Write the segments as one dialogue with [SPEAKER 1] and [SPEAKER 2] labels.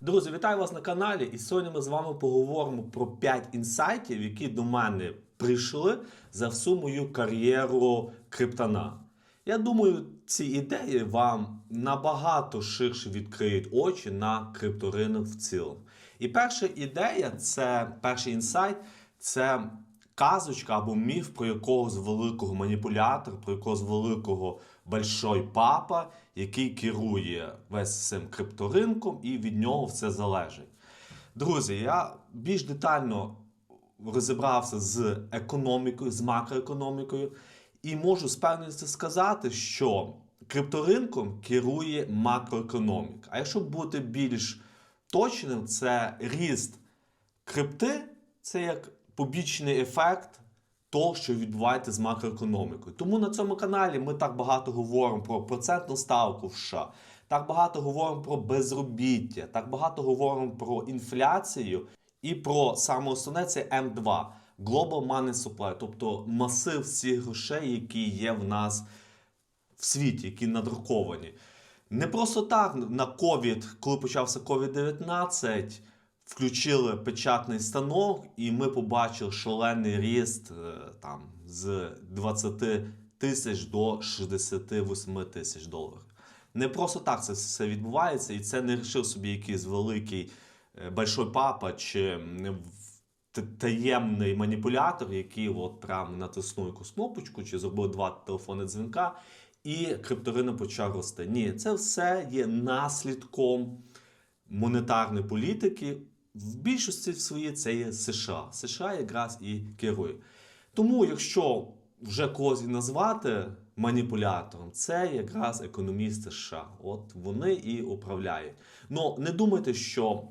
[SPEAKER 1] Друзі, вітаю вас на каналі. І сьогодні ми з вами поговоримо про 5 інсайтів, які до мене прийшли за всю мою кар'єру криптона. Я думаю, ці ідеї вам набагато ширше відкриють очі на крипторинок в цілому. І перша ідея, це перший інсайт, це казочка або міф про якогось великого маніпулятора, про якогось великого большой папа, який керує весь цим крипторинком, і від нього все залежить. Друзі, я більш детально розібрався з економікою, з макроекономікою, і можу з певністю сказати, що крипторинком керує макроекономіка. А якщо бути більш точним, це ріст крипти, це як побічний ефект того, що відбувається з макроекономікою. Тому на цьому каналі ми так багато говоримо про процентну ставку в США, так багато говоримо про безробіття, так багато говоримо про інфляцію і про саме основне це М2 Global Money Supply, тобто масив всіх грошей, які є в нас в світі, які надруковані. Не просто так на COVID, коли почався COVID-19, включили печатний станок, і ми побачили шалений ріст е, там, з 20 тисяч до 68 тисяч доларів. Не просто так це все відбувається, і це не рішив собі якийсь великий е, большой папа чи таємний маніпулятор, який от прямо натиснув якусь кнопочку чи зробив два телефонні дзвінка, і крипторина почав рости. Ні, це все є наслідком монетарної політики. В більшості своїй це є США. США якраз і керує. Тому, якщо вже когось і назвати маніпулятором, це якраз економісти США. От вони і управляють. Ну не думайте, що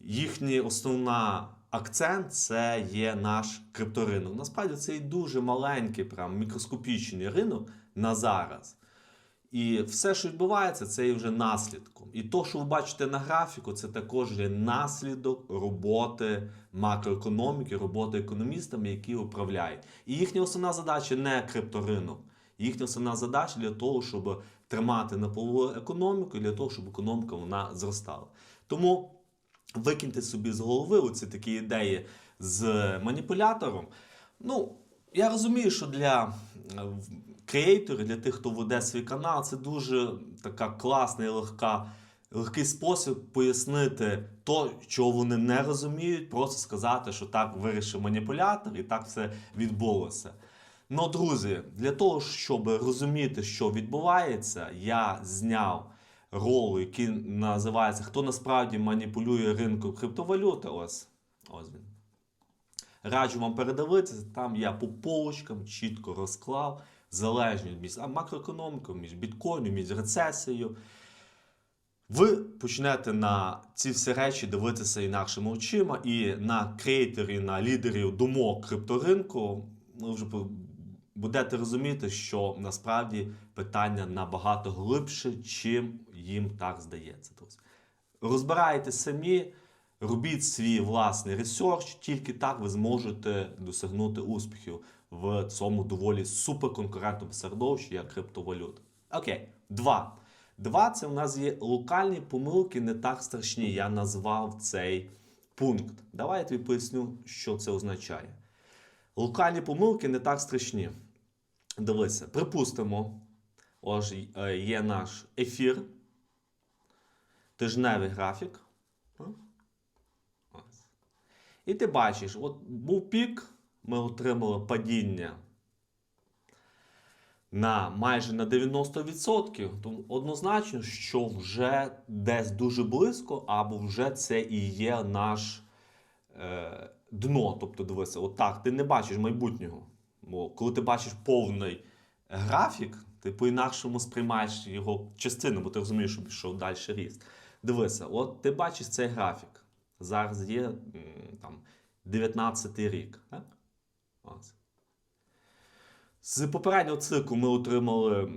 [SPEAKER 1] їхній основна акцент це є наш крипторинок. Насправді це і дуже маленький, прям мікроскопічний ринок на зараз. І все, що відбувається, це є вже наслідком. І то, що ви бачите на графіку, це також є наслідок роботи макроекономіки, роботи економістами, які управляють. І їхня основна задача не крипторинок. Їхня основна задача для того, щоб тримати на плаву економіку, для того, щоб економіка вона зростала. Тому викиньте собі з голови оці такі ідеї з маніпулятором. Ну, я розумію, що для креаторів, для тих, хто веде свій канал, це дуже така класна і легка, легкий спосіб пояснити то, чого вони не розуміють, просто сказати, що так вирішив маніпулятор і так все відбулося. Ну, друзі, для того, щоб розуміти, що відбувається, я зняв ролик, який називається Хто насправді маніпулює ринком криптовалюти. Ось, ось він. Раджу вам передивитися, там я по полочкам чітко розклав залежність між макроекономікою, між біткоїном, між рецесією. Ви почнете на ці всі речі дивитися інакшими очима, і на креаторів, на лідерів думок крипторинку ви вже будете розуміти, що насправді питання набагато глибше, чим їм так здається. Друзі. Розбирайте самі, робіть свій власний ресерч, тільки так ви зможете досягнути успіхів в цьому доволі суперконкурентному середовищі, як криптовалюта. Окей, два. Два це у нас є локальні помилки, не так страшні. Я назвав цей пункт. Давай я тобі поясню, що це означає. Локальні помилки не так страшні. Дивися, припустимо, ось е, є наш ефір, тижневий графік. І ти бачиш, от був пік, ми отримали падіння на майже на 90%, то однозначно, що вже десь дуже близько, або вже це і є наш е, дно. Тобто, дивися, отак, ти не бачиш майбутнього. Бо коли ти бачиш повний графік, ти по-інакшому сприймаєш його частину, бо ти розумієш, що пішов далі ріст. Дивися, от ти бачиш цей графік. Зараз є там 19 рік. Так? З попереднього циклу ми отримали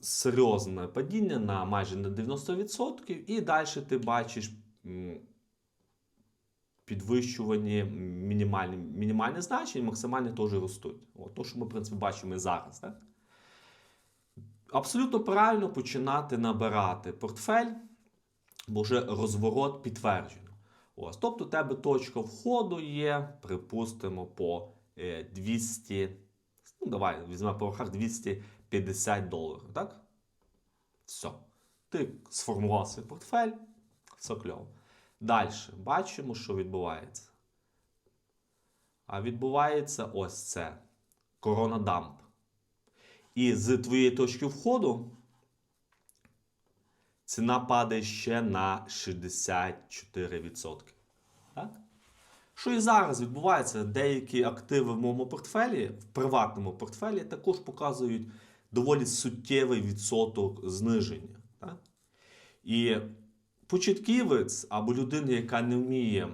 [SPEAKER 1] серйозне падіння на майже на 90%, і далі ти бачиш підвищувані мінімальні, мінімальні значення, максимальні теж ростуть. От, то, що ми, в принципі, бачимо і зараз. Так? Абсолютно правильно починати набирати портфель бо вже розворот підтверджено. Ось, тобто, у тебе точка входу є, припустимо, по 200, ну давай візьмемо по рахах 250 доларів, так? Все. Ти сформував свій портфель, все кльово. Далі бачимо, що відбувається. А відбувається ось це коронадамп. І з твоєї точки входу ціна падає ще на 64%. Так? Що і зараз відбувається, деякі активи в моєму портфелі, в приватному портфелі, також показують доволі суттєвий відсоток зниження. Так? І початківець або людина, яка не вміє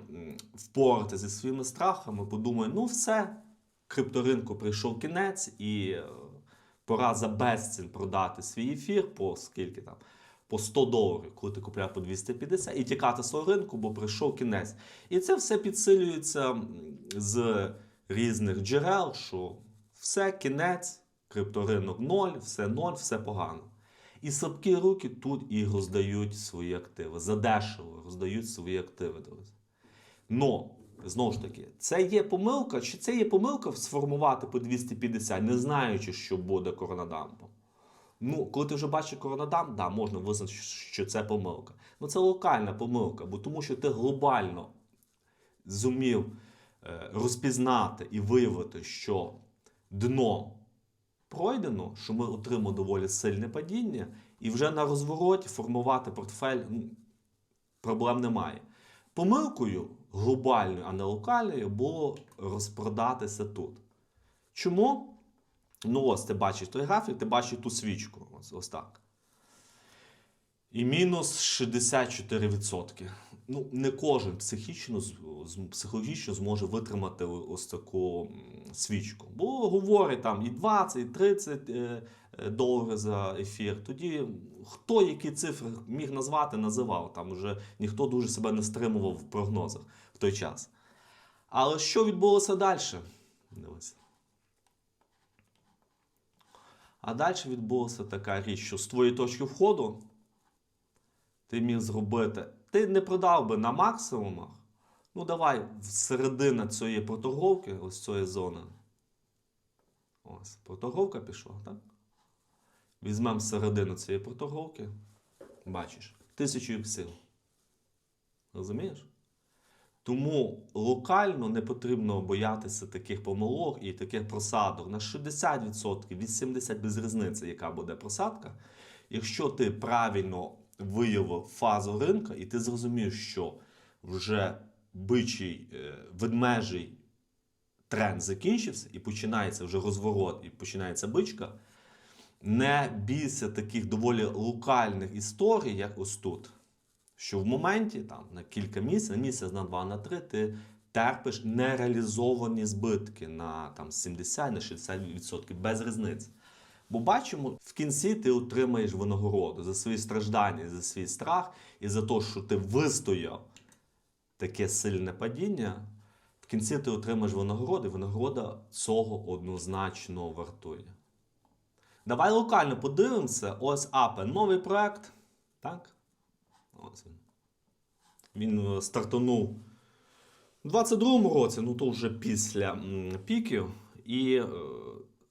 [SPEAKER 1] впоратися зі своїми страхами, подумає, ну все, крипторинку прийшов кінець, і е, пора за безцін продати свій ефір по скільки там. По 100 доларів, коли ти купляв по 250, і тікати з того ринку, бо прийшов кінець. І це все підсилюється з різних джерел, що все кінець, крипторинок ноль, все ноль, все погано. І слабкі руки тут і роздають свої активи. Задешево роздають свої активи, друзі. Но, знову ж таки, це є помилка, чи це є помилка сформувати по 250, не знаючи, що буде коронадампом. Ну, коли ти вже бачиш коронадамп, да, можна визнати, що це помилка. Ну це локальна помилка, бо тому що ти глобально зумів е, розпізнати і виявити, що дно пройдено, що ми отримали доволі сильне падіння, і вже на розвороті формувати портфель ну, проблем немає. Помилкою глобальною, а не локальною, було розпродатися тут. Чому? Ну, ось ти бачиш той графік, ти бачиш ту свічку. Ось, ось так. І мінус 64%. Ну, не кожен психічно, психологічно зможе витримати ось таку свічку. Бо говорить там і 20, і 30 е, е, доларів за ефір. Тоді хто які цифри міг назвати, називав. Там вже ніхто дуже себе не стримував в прогнозах в той час. Але що відбулося далі? Дивись. А далі відбулася така річ, що з твоєї точки входу ти міг зробити. Ти не продав би на максимумах. Ну, давай середина цієї проторговки, ось цієї зони. Ось, проторговка пішла, так? Візьмемо середину цієї проторговки. Бачиш, тисячу іксів. Розумієш? Тому локально не потрібно боятися таких помилок і таких просадок. На 60%, 80% без різниці, яка буде просадка. Якщо ти правильно виявив фазу ринка, і ти зрозумів, що вже бичий е, ведмежий тренд закінчився, і починається вже розворот, і починається бичка. Не бійся таких доволі локальних історій, як ось тут. Що в моменті, там, на кілька місяців, на місяць, на два, на три, ти терпиш нереалізовані збитки на там, 70 на 60% без різниці. Бо бачимо, в кінці ти отримаєш винагороду за свої страждання, за свій страх і за те, що ти вистояв таке сильне падіння. В кінці ти отримаєш винагороду, і винагорода цього однозначно вартує. Давай локально подивимося. Ось Апе, новий проект. Так? Він. Він е, стартанув у 22-му році, ну то вже після піків. І е,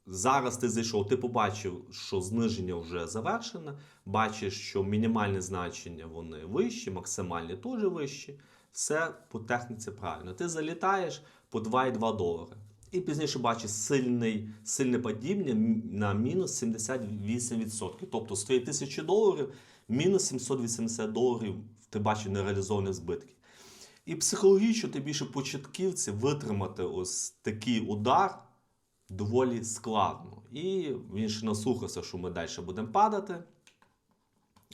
[SPEAKER 1] зараз ти зайшов, ти побачив, що зниження вже завершене. Бачиш, що мінімальні значення вони вищі, максимальні теж вищі. Все по техніці правильно. Ти залітаєш по 2,2 долари. І пізніше бачиш сильний, сильне падіння на мінус 78%. Тобто з твоєї тисячі доларів мінус 780 доларів ти бачиш нереалізованих збитків. І психологічно ти більше початківці витримати ось такий удар доволі складно. І він ще наслухався, що ми далі будемо падати.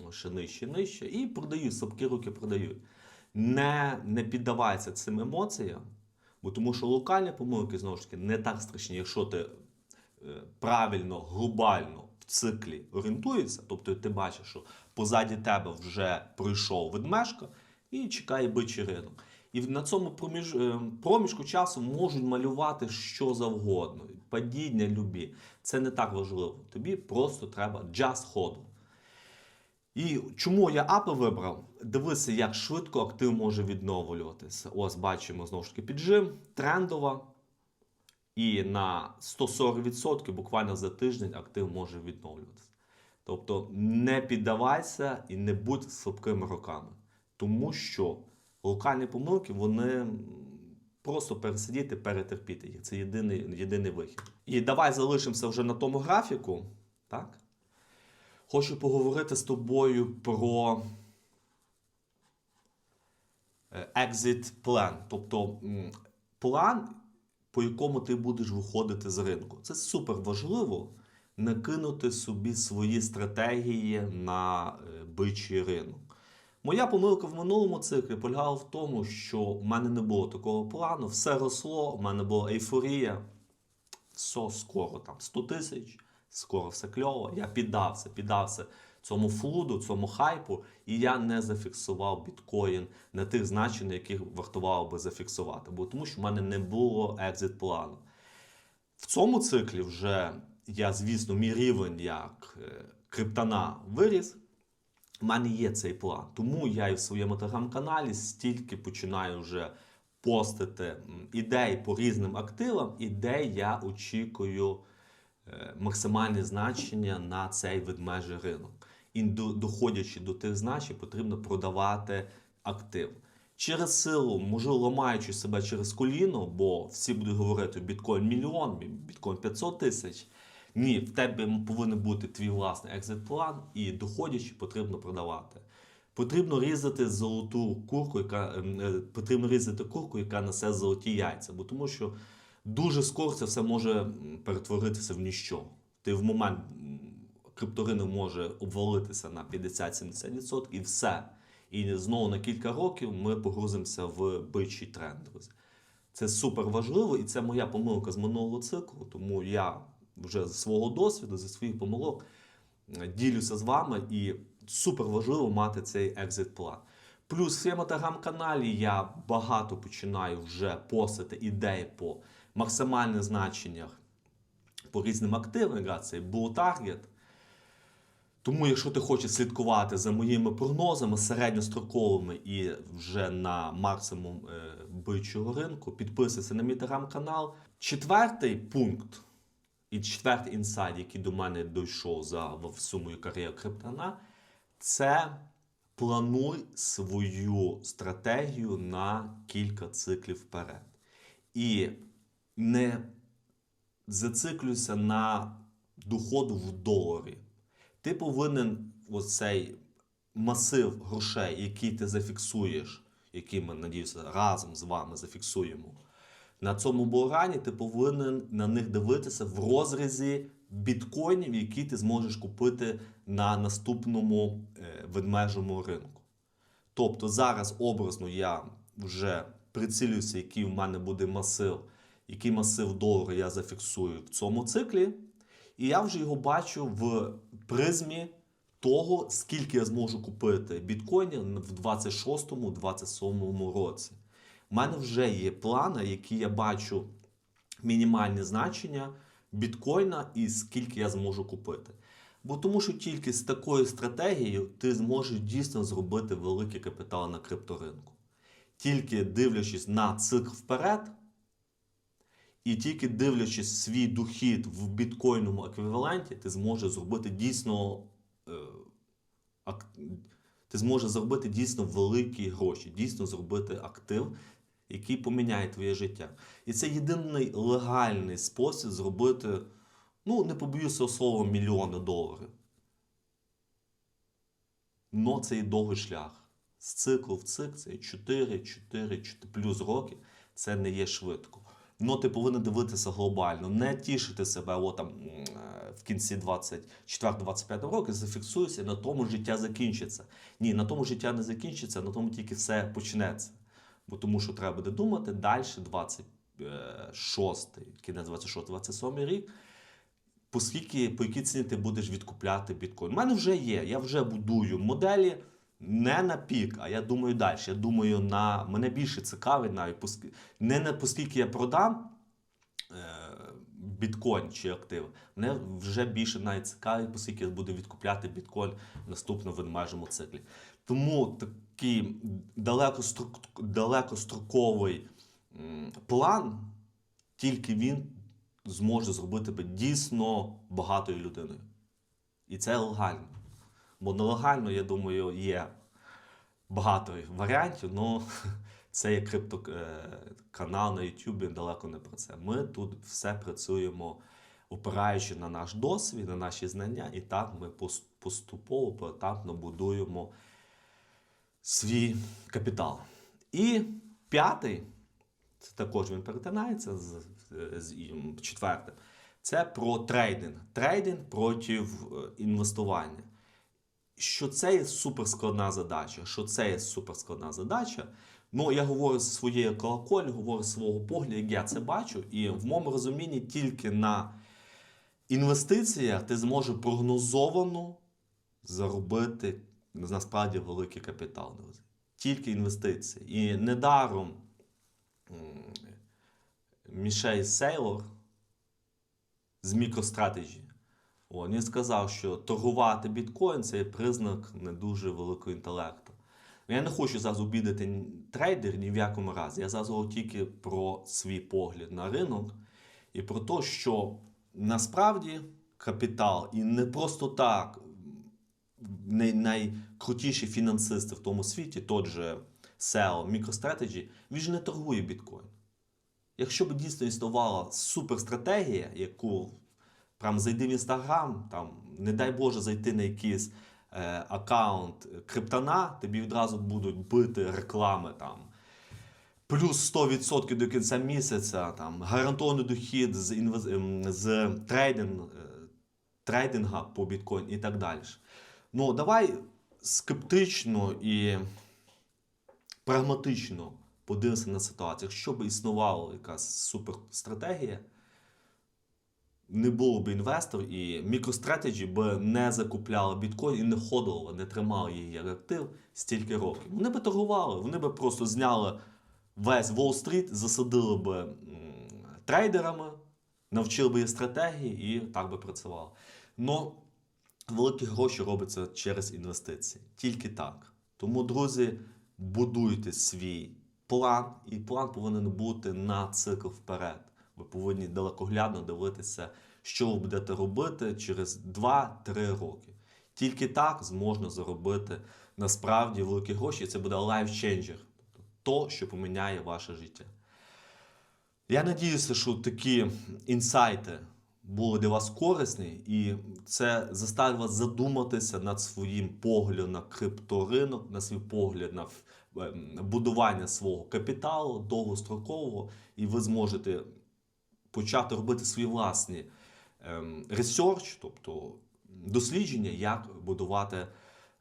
[SPEAKER 1] Ще нижче, нижче. І продають, слабкі руки продають. Не, не піддавайся цим емоціям, бо тому що локальні помилки знову ж таки не так страшні, якщо ти е, правильно, глобально в циклі орієнтуєшся, тобто ти бачиш, що позаді тебе вже пройшов ведмежка і чекає бичий ринок. І на цьому проміж, е, проміжку часу можуть малювати що завгодно. Падіння любі. Це не так важливо. Тобі просто треба just ходу. І чому я апи вибрав? дивися, як швидко актив може відновлюватися. Ось бачимо знову ж таки піджим, трендова. І на 140% буквально за тиждень актив може відновлюватися. Тобто не піддавайся і не будь слабкими руками. Тому що локальні помилки вони просто пересидіти, перетерпіти їх. Це єдиний, єдиний вихід. І давай залишимося вже на тому графіку. Так? Хочу поговорити з тобою про е, exit plan, тобто план, по якому ти будеш виходити з ринку. Це супер важливо накинути собі свої стратегії на е, бичий ринок. Моя помилка в минулому циклі полягала в тому, що в мене не було такого плану, все росло, в мене була ейфорія, все скоро там 100 тисяч, скоро все кльово. Я піддався, піддався цьому флуду, цьому хайпу, і я не зафіксував біткоін на тих значеннях, яких вартувало би зафіксувати. Бо тому що в мене не було екзит плану. В цьому циклі вже я, звісно, мій рівень як е, криптона виріс. У мене є цей план. Тому я і в своєму телеграм-каналі стільки починаю вже постити ідей по різним активам, і де я очікую е, максимальне значення на цей ведмежий ринок. І до- доходячи до тих значень, потрібно продавати актив. Через силу, можливо, ламаючи себе через коліно, бо всі будуть говорити біткоін мільйон, біткоін 500 тисяч. Ні, в тебе повинен бути твій власний екзит-план, і доходячи, потрібно продавати. Потрібно різати золоту курку, яка ем, е, потрібно різати курку, яка несе золоті яйця, бо тому що дуже скоро це все може перетворитися в ніщо. Ти в момент крипторинок може обвалитися на 50-70% і все. І знову на кілька років ми погрузимося в бичий тренд. Це супер важливо, і це моя помилка з минулого циклу. Тому я вже з свого досвіду, зі своїх помилок е, ділюся з вами, і супер важливо мати цей екзит план. Плюс в своєму телеграм-каналі я багато починаю вже постити ідеї по максимальних значеннях по різним активам, цей буll target. Тому, якщо ти хочеш слідкувати за моїми прогнозами середньостроковими і вже на максимум е, бичого ринку, підписуйся на мій телеграм-канал. Четвертий пункт і четвертий інсайт, який до мене дійшов за всю мою кар'єру криптона, це плануй свою стратегію на кілька циклів вперед. І не зациклюйся на доходу в доларі. Ти повинен оцей масив грошей, який ти зафіксуєш, який ми, надіюся, разом з вами зафіксуємо. На цьому бурані ти повинен на них дивитися в розрізі біткоїнів, які ти зможеш купити на наступному е, ведмежому ринку. Тобто зараз образно я вже прицілююся, який в мене буде масив, який масив долару я зафіксую в цьому циклі. І я вже його бачу в призмі того, скільки я зможу купити біткоїнів в 26-27 році. У мене вже є плани, які я бачу мінімальні значення біткоїна і скільки я зможу купити. Бо тому що тільки з такою стратегією ти зможеш дійсно зробити великий капітал на крипторинку. Тільки дивлячись на цикл вперед, і тільки дивлячись свій дохід в біткоїнному еквіваленті, ти зможеш зробити дійсно. е, Ти зможеш зробити дійсно великі гроші, дійсно зробити актив, який поміняє твоє життя. І це єдиний легальний спосіб зробити, ну, не побоюся слова, мільйони доларів. Но це і довгий шлях. З циклу в цикл це 4, 4, 4 плюс роки. Це не є швидко. Ну, ти повинен дивитися глобально, не тішити себе о, там, е, в кінці 24-25 року, зафіксуйся, на тому життя закінчиться. Ні, на тому життя не закінчиться, на тому тільки все почнеться. Бо тому що треба буде думати далі, 26, кінець 26-27 рік, по скільки, по якій ціні ти будеш відкупляти біткоін. У мене вже є. Я вже будую моделі не на пік, а я думаю далі. Я думаю, на мене більше цікавить навіть не на по скільки я продам е, біткоін чи актив. Мене вже більше навіть цікавить, по скільки я буду відкупляти біткоін в наступному ведмежому циклі. Тому такий далекострук- далекостроковий план, тільки він зможе зробити тебе дійсно багатою людиною. І це легально. Бо нелегально, я думаю, є багато варіантів, але це є криптоканал на YouTube, далеко не про це. Ми тут все працюємо, опираючи на наш досвід, на наші знання, і так ми поступово, поетапно будуємо свій капітал. І п'ятий, це також він перетинається з, з четвертим. Це про трейдинг. Трейдинг проти е, інвестування. Що це є суперскладна задача? Що це є суперскладна задача? Ну, я говорю з своєї колокольні, говорю з свого погляду, як я це бачу, і в моєму розумінні тільки на інвестиціях ти зможеш прогнозовано заробити насправді великий капітал. Тільки інвестиції. І недаром Мішель Сейлор з MicroStrategy, о, він сказав, що торгувати біткоін це є признак не дуже великого інтелекту. Я не хочу зараз обідати трейдерів ні в якому разі. Я зараз говорю тільки про свій погляд на ринок і про те, що насправді капітал і не просто так най- найкрутіші фінансисти в тому світі, тот же SEO, MicroStrategy, він ж не торгує біткоін. Якщо б дійсно існувала суперстратегія, яку прям зайди в інстаграм, там, не дай Боже, зайти на якийсь е, аккаунт криптона, тобі відразу будуть бити реклами там. Плюс 100% до кінця місяця, там, гарантований дохід з, інвез... ем, з трейдинг, е, трейдинга по біткоін і так далі. Ну, давай скептично і прагматично подивимося на ситуацію. Якщо б існувала якась суперстратегія, не було б інвесторів, і MicroStrategy би не закупляла біткоін і не ходила, не тримала її як актив стільки років. Вони би торгували, вони би просто зняли весь Уолл-стріт, засадили би трейдерами, навчили би їх стратегії і так би працювало. Но великі гроші робляться через інвестиції. Тільки так. Тому, друзі, будуйте свій план, і план повинен бути на цикл вперед. Ви повинні далекоглядно дивитися, що ви будете робити через 2-3 роки. Тільки так зможна заробити насправді великі гроші, і це буде лайфченджер, тобто то, що поміняє ваше життя. Я надіюся, що такі інсайти були для вас корисні, і це заставить вас задуматися над своїм поглядом на крипторинок, на свій погляд на ем, будування свого капіталу довгострокового, і ви зможете почати робити свої власні ем, ресерч, тобто дослідження, як будувати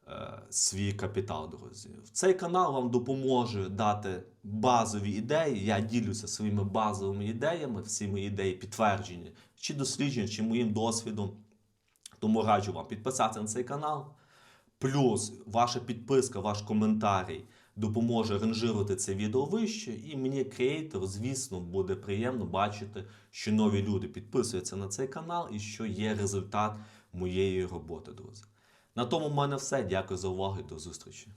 [SPEAKER 1] е, свій капітал, друзі. Цей канал вам допоможе дати базові ідеї. Я ділюся своїми базовими ідеями, всі мої ідеї підтверджені, чи дослідження, чи моїм досвідом. Тому раджу вам підписатися на цей канал. Плюс ваша підписка, ваш коментарій допоможе ранжирувати це відео вище. І мені, креатор, звісно, буде приємно бачити, що нові люди підписуються на цей канал і що є результат моєї роботи, друзі. На тому в мене все. Дякую за увагу і до зустрічі.